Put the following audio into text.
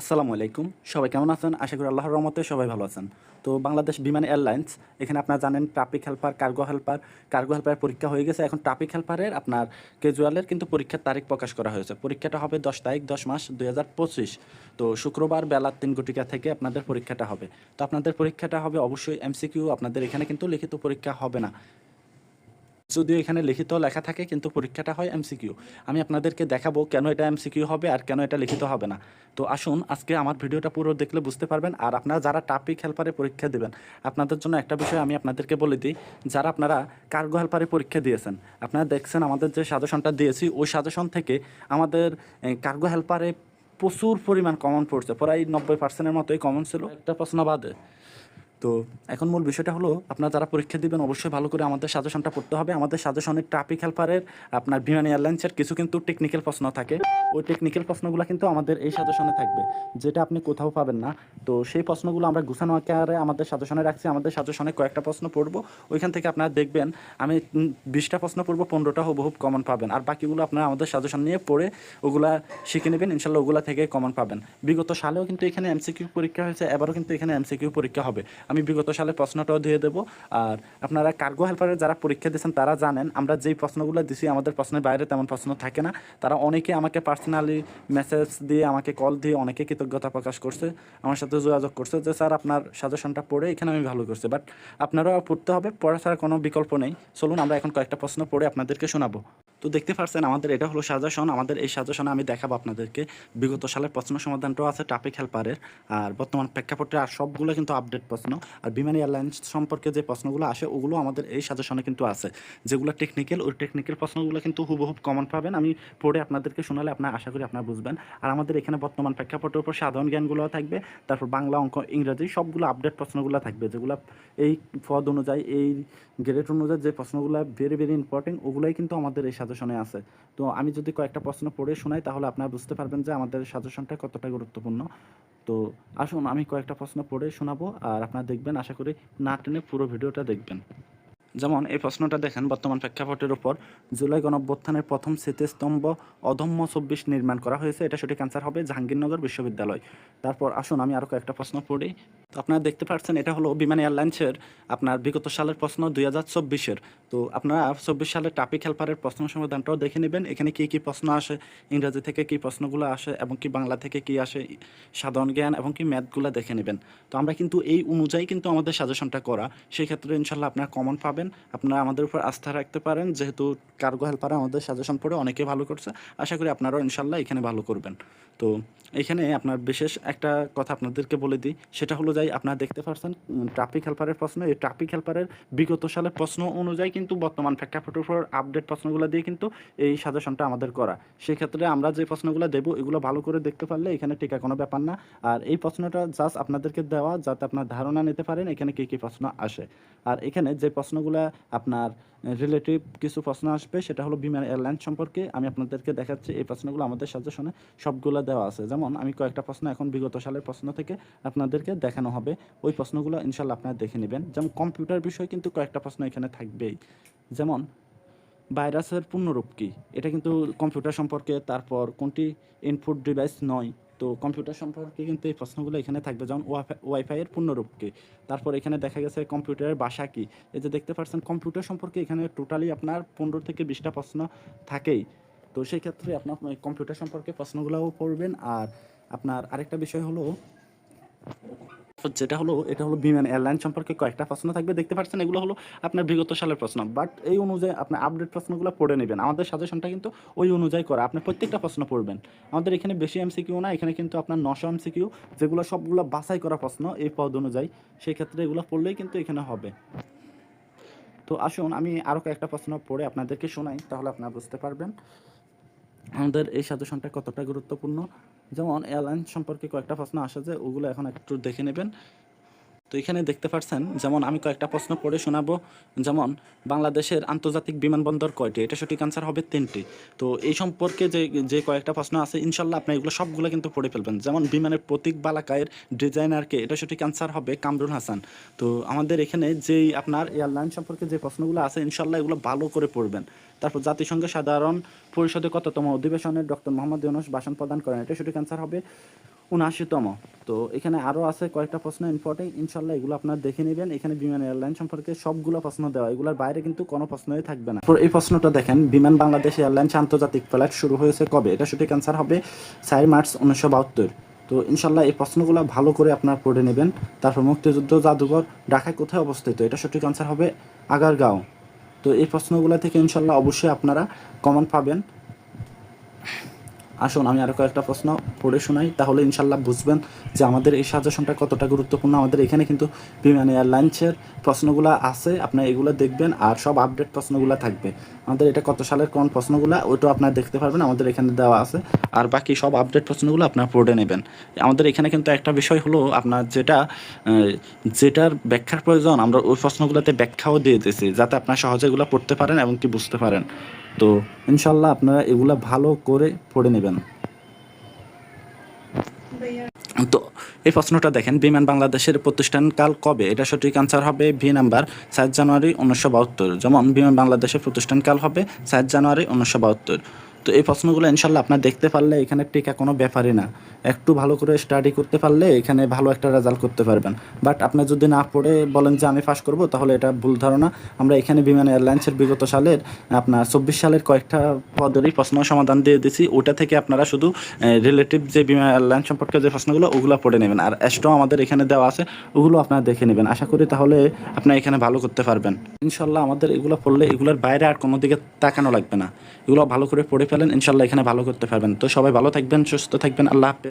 আসসালামু আলাইকুম। সবাই কেমন আছেন? আশা করি আল্লাহর রহমতে সবাই ভালো আছেন। তো বাংলাদেশ বিমান এয়ারলাইন্স, এখানে আপনারা জানেন traffic helper, cargo helper. Cargo helper পরীক্ষা হয়ে গেছে। এখন ট্রাফিক হেল্পারের আপনার ক্যাজুয়ালের কিন্তু পরীক্ষার তারিখ প্রকাশ করা হয়েছে। পরীক্ষাটা হবে দশ তারিখ, দশ মাস দুই তো শুক্রবার বেলা তিন গুটিকা থেকে আপনাদের পরীক্ষাটা হবে। তো আপনাদের পরীক্ষাটা হবে অবশ্যই এমসিকিউ আপনাদের এখানে কিন্তু লিখিত পরীক্ষা হবে না। যদিও এখানে লিখিত লেখা থাকে, কিন্তু পরীক্ষাটা হয় এমসিকিউ আমি আপনাদেরকে দেখাবো কেন এটা এমসিকিউ হবে আর কেন এটা লিখিত হবে না। তো আসুন, আজকে আমার ভিডিওটা পুরো দেখলে বুঝতে পারবেন আর আপনারা যারা টাপিক হেল্পারে পরীক্ষা দেবেন, আপনাদের জন্য একটা বিষয় আমি আপনাদেরকে বলে দিই। যারা আপনারা কার্গো হেল্পারে পরীক্ষা দিয়েছেন, আপনারা দেখছেন আমাদের যে সাজেশনটা দিয়েছি, ওই সাজেশন থেকে আমাদের কার্গো হেল্পারে প্রচুর পরিমাণ কমন পড়ছে। প্রায় নব্বই পার্সেন্টের মতোই কমন ছিল। একটা প্রশ্ন বাদে তো এখন মূল বিষয়টা হলো, আপনারা যারা পরীক্ষা দিবেন অবশ্যই ভালো করে আমাদের সাজেশনটা পড়তে হবে। আমাদের সাজেশনের ট্রাফিক হেল্পারের, আপনার বিমান এয়ারলাইন্সের কিছু কিন্তু টেকনিক্যাল প্রশ্ন থাকে। ওই টেকনিক্যাল প্রশ্নগুলো কিন্তু আমাদের এই সাজেশনে থাকবে, যেটা আপনি কোথাও পাবেন না। তো সেই প্রশ্নগুলো আমরা গুছানো আকারে আমাদের সাজেশনে রাখছি। আমাদের সাজেশনে কয়েকটা প্রশ্ন পড়ব। ওইখান থেকে আপনারা দেখবেন, আমি বিশটা প্রশ্ন পড়ব, পনেরোটা হুবহুব কমন পাবেন। আর বাকিগুলো আপনারা আমাদের সাজেশন নিয়ে পড়ে ওগুলা শিখে নেবেন, ইনশাল্লাহ ওগুলা থেকে কমন পাবেন। বিগত সালেও কিন্তু এখানে এমসিকিউ পরীক্ষা হয়েছে, এবারও কিন্তু এখানে এমসিকিউ পরীক্ষা হবে। আমি বিগত সালে প্রশ্নটাও দিয়ে দেবো। আর আপনারা কার্গো হেল্পারের যারা পরীক্ষা দিয়েছেন, তারা জানেন, আমরা যেই প্রশ্নগুলো দিছি, আমাদের প্রশ্নের বাইরে তেমন প্রশ্ন থাকে না। তারা অনেকে আমাকে পার্সোনালি মেসেজ দিয়ে, আমাকে কল দিয়ে অনেকে কৃতজ্ঞতা প্রকাশ করছে, আমার সাথে যোগাযোগ করছে যে, স্যার, আপনার সাজেশনটা পড়ে, এখানে আমি ভালো করছি। বাট আপনারাও পড়তে হবে পড়া ছাড়া কোনো বিকল্প নেই। চলুন, আমরা এখন কয়েকটা প্রশ্ন পড়ে আপনাদেরকে শোনাবো। তো দেখতে পাচ্ছেন আমাদের এটা হলো সাজেশন। আমাদের এই সাজেশনে আমি দেখাবো আপনাদেরকে। বিগত সালের প্রশ্ন সমাধানটাও আছে ট্রাফিক হেল্পারের আর বর্তমান প্রেক্ষাপটে আর সবগুলো কিন্তু আপডেট প্রশ্ন। আর বিমান এয়ারলাইন্স সম্পর্কে যে প্রশ্নগুলো আসে, ওগুলো আমাদের এই সাজেশনে কিন্তু আছে। যেগুলো টেকনিক্যাল ওই টেকনিক্যাল প্রশ্নগুলো কিন্তু হুবহুব কমন পাবেন। আমি পড়ে আপনাদেরকে শোনালে আপনার আশা করি আপনারা বুঝবেন। আর আমাদের এখানে বর্তমান প্রেক্ষাপটের উপর সাধারণ জ্ঞানগুলো থাকবে। তারপর বাংলা, অঙ্ক, ইংরাজি সবগুলো আপডেট প্রশ্নগুলো থাকবে। যেগুলো এই পদ অনুযায়ী, এই গ্রেড অনুযায়ী যে প্রশ্নগুলো ভেরি ভেরি ইম্পর্টেন্ট ওগুলোই কিন্তু আমাদের এই সাজেশনে আছে। তো আমি যদি কয়েকটা প্রশ্ন পড়ে শোনাই, তাহলে আপনারা বুঝতে পারবেন যে আমাদের সাজেশনটা কতটা গুরুত্বপূর্ণ। তো আসুন, আমি কয়েকটা প্রশ্ন পড়ে শোনাবো, আর আপনারা দেখবেন, আশা করি না টেনে পুরো ভিডিওটা দেখবেন। যেমন এই প্রশ্নটা দেখেন, বর্তমান প্রেক্ষাপটের উপর। জুলাই গণঅভ্যুত্থানের প্রথম স্মৃতিস্তম্ভ অধম্য চব্বিশ নির্মাণ করা হয়েছে, এটা সঠিক অ্যান্সার হবে জাহাঙ্গীরনগর বিশ্ববিদ্যালয়। তারপর আসুন, আমি আরও কয়েকটা প্রশ্ন পড়ি। তো আপনারা দেখতে পাচ্ছেন, এটা হলো বিমান এয়ারলাইন্সের আপনার বিগত সালের প্রশ্ন দুই হাজার চব্বিশের। তো আপনারা চব্বিশ সালের টাপিক হেল্পারের প্রশ্ন সমাধানটাও দেখে নেবেন, এখানে কী কী প্রশ্ন আসে, ইংরাজি থেকে কী প্রশ্নগুলো আসে, এবং কি বাংলা থেকে কী আসে, সাধারণ জ্ঞান এবং কি ম্যাথগুলো দেখে নেবেন। তো আমরা কিন্তু এই অনুযায়ী কিন্তু আমাদের সাজেশনটা করা সেই ক্ষেত্রে ইনশাল্লাহ আপনারা কমন পাবেন। আপনারা আমাদের উপর আস্থা রাখতে পারেন, যেহেতু কার্গো হেল্পারে আমাদের সাজেশন পড়ে অনেকে ভালো করছে। আশা করি আপনারাও ইনশাল্লাহ এখানে ভালো করবেন। তো এখানে আপনার বিশেষ একটা কথা আপনাদেরকে বলে দিই, সেটা হলো যাই, আপনারা দেখতে পাচ্ছেন ট্রাফিক হেল্পারের প্রশ্ন। এই ট্রাফিক হেল্পারের বিগত সালের প্রশ্ন অনুযায়ী কিন্তু বর্তমান প্রেক্ষাপটের উপর আপডেট প্রশ্নগুলো দিয়ে কিন্তু এই সাজেশনটা আমাদের করা। সেই ক্ষেত্রে আমরা যে প্রশ্নগুলো দেবো, এগুলো ভালো করে দেখতে পারলে এখানে টিকা কোনো ব্যাপার না। আর এই প্রশ্নটা জাস্ট আপনাদেরকে দেওয়া, যাতে আপনার ধারণা নিতে পারেন, এখানে কী কী প্রশ্ন আসে। আর এখানে যে প্রশ্নগুলো আপনার রিলেটিভ কিছু প্রশ্ন আসবে, সেটা হলো বিমান এয়ারলাইন সম্পর্কে। আমি আপনাদেরকে দেখাচ্ছি এই প্রশ্নগুলো আমাদের সাজেশনে সবগুলো দেওয়া আছে। যেমন, আমি কয়েকটা প্রশ্ন এখন বিগত সালের প্রশ্ন থেকে আপনাদেরকে দেখানো হবে। ওই প্রশ্নগুলো ইনশাল্লাহ আপনারা দেখে নেবেন। যেমন কম্পিউটার বিষয় কিন্তু কয়েকটা প্রশ্ন এখানে থাকবেই। যেমন ভাইরাসের পূর্ণরূপ কী? এটা কিন্তু কম্পিউটার সম্পর্কে, তারপর কোনটি ইনপুট ডিভাইস নয়? তো কম্পিউটার সম্পর্কে কিন্তু এই প্রশ্নগুলো এখানে থাকবে। যেমন ওয়াইফাই ওয়াইফাইয়ের পূর্ণরূপ কী তারপর এখানে দেখা গেছে কম্পিউটারের বাসা কী? এই যে দেখতে পাচ্ছেন, কম্পিউটার সম্পর্কে এখানে টোটালি আপনার পনেরো থেকে বিশটা প্রশ্ন থাকেই। তো সেই ক্ষেত্রে আপনার কম্পিউটার সম্পর্কে প্রশ্নগুলোও পড়বেন। আর আপনার আরেকটা বিষয় হলো তো যেটা হলো, এটা হলো বিমান এয়ারলাইন সম্পর্কে কয়েকটা প্রশ্ন থাকবে। দেখতে পাচ্ছেন, এগুলো হলো আপনার বিগত সালের প্রশ্ন। বাট এই অনুযায়ী আপনি আপডেট প্রশ্নগুলো পড়ে নেবেন। আমাদের সাজেশনটা কিন্তু ওই অনুযায়ী করা। আপনি প্রত্যেকটা প্রশ্ন পড়বেন। আমাদের এখানে বেশি এমসিকিউ না, এখানে কিন্তু আপনার নশো এমসিকিউ যেগুলো সবগুলো বাছাই করা প্রশ্ন এই পদ অনুযায়ী। সেই ক্ষেত্রে এগুলো পড়লেই কিন্তু এখানে হবে। তো আসুন, আমি আরও কয়েকটা প্রশ্ন পড়ে আপনাদেরকে শোনাই, তাহলে আপনারা বুঝতে পারবেন। আমাদের এই সাজেশনটা কতটা গুরুত্বপূর্ণ? যেমন এয়ারলাইন সম্পর্কে কয়েকটা প্রশ্ন আসে যে ওগুলো এখন একটু দেখে নেবেন। তো এখানে দেখতে পাচ্ছেন যেমন আমি কয়েকটা প্রশ্ন পড়ে শোনাবো। যেমন, বাংলাদেশের আন্তর্জাতিক বিমানবন্দর কয়টি? এটা সঠিক আনসার হবে তিনটি। তো এই সম্পর্কে যে যে কয়েকটা প্রশ্ন আছে, ইনশাল্লাহ আপনি এগুলো সবগুলো কিন্তু পড়ে ফেলবেন। যেমন, বিমানের প্রতীক বালাকায়ের ডিজাইনারকে এটা সঠিক আনসার হবে কামরুল হাসান। তো আমাদের এখানে যেই আপনার এয়ারলাইন সম্পর্কে যে প্রশ্নগুলো আছে, ইনশাল্লাহ এগুলো ভালো করে পড়বেন। তারপর জাতিসংঘের সাধারণ পরিষদে কততম অধিবেশনে ডক্টর মোহাম্মদ ইউনুস ভাষণ প্রদান করেন, এটা সঠিক আনসার হবে উনআশিতম তো এখানে আরও আছে কয়েকটা প্রশ্ন ইম্পর্টেন্ট ইনশাল্লাহ এগুলো আপনার দেখে নেবেন। এখানে বিমান এয়ারলাইন সম্পর্কে সবগুলো প্রশ্ন দেওয়া। এগুলোর বাইরে কিন্তু কোনো প্রশ্নই থাকবে না। এই প্রশ্নটা দেখেন, বিমান বাংলাদেশ এয়ারলাইন্স আন্তর্জাতিক ফ্লাইট শুরু হয়েছে কবে? এটা সঠিক অ্যান্সার হবে চার মার্চ উনিশশো বাহাত্তর। তো ইনশাল্লাহ এই প্রশ্নগুলো ভালো করে আপনার পড়ে নেবেন। তারপর মুক্তিযুদ্ধ জাদুঘর ঢাকায় কোথায় অবস্থিত? এটা সঠিক আনসার হবে আগারগাঁও। তো এই প্রশ্নগুলো থেকে ইনশাল্লাহ অবশ্যই আপনারা কমন পাবেন। আসুন, আমি আরও কয়েকটা প্রশ্ন পড়ে শোনাই। তাহলে ইনশাল্লাহ বুঝবেন যে আমাদের এই সাজেশনটা কতটা গুরুত্বপূর্ণ। আমাদের এখানে কিন্তু বিমান এয়ারলাইন্সের প্রশ্নগুলো আছে আপনার এগুলো দেখবেন আর সব আপডেট প্রশ্নগুলো থাকবে। আমাদের এটা কত সালের, কোন প্রশ্নগুলো, ওইটাও আপনারা দেখতে পারবেন, আমাদের এখানে দেওয়া আছে। আর বাকি সব আপডেট প্রশ্নগুলো আপনারা পড়ে নেবেন। আমাদের এখানে কিন্তু একটা বিষয় হলো আপনার যেটা যেটার ব্যাখ্যার প্রয়োজন, আমরা ওই প্রশ্নগুলোতে ব্যাখ্যাও দিয়ে দিয়েছি, যাতে আপনার সহজেগুলো পড়তে পারেন এবং কি বুঝতে পারেন। তো ইনশাল্লাহ আপনারা এগুলা ভালো করে পড়ে নেবেন। তো এই প্রশ্নটা দেখেন, বিমান বাংলাদেশের প্রতিষ্ঠান কাল কবে? এটা সঠিক আনসার হবে ভি নাম্বার সাত জানুয়ারি উনিশশো বাহাত্তর। যেমন, বিমান বাংলাদেশের প্রতিষ্ঠান কাল হবে সাত জানুয়ারি উনিশশো বাহাত্তর। তো এই প্রশ্নগুলো ইনশাল্লাহ আপনার দেখতে পারলে এখানে টিকা কোনো ব্যাপারই না। একটু ভালো করে স্টাডি করতে পারলে এখানে ভালো একটা রেজাল্ট করতে পারবেন। বাট আপনি যদি না পড়ে বলেন যে আমি পাস করব, তাহলে এটা ভুল ধারণা। আমরা এখানে বিমান এয়ারলাইন্সের বিগত সালের, আপনার চব্বিশ সালের কয়েকটা পদেরই প্রশ্ন সমাধান দিয়ে দিয়েছি ওটা থেকে আপনারা শুধু রিলেটিভ যে বিমান এয়ারলাইন সম্পর্কে যে প্রশ্নগুলো, ওগুলো পড়ে নেবেন। আর এক্সট্রা আমাদের এখানে দেওয়া আছে, ওগুলো আপনারা দেখে নেবেন। আশা করি তাহলে আপনারা এখানে ভালো করতে পারবেন। ইনশাল্লাহ আমাদের এগুলো পড়লে এগুলোর বাইরে আর কোনো দিকে তাকানো লাগবে না। এগুলো ভালো করে পড়ে ফেলেন ইনশাল্লাহ এখানে ভালো করতে পারবেন। তো সবাই ভালো থাকবেন সুস্থ থাকবেন আল্লাহ হাফেজ।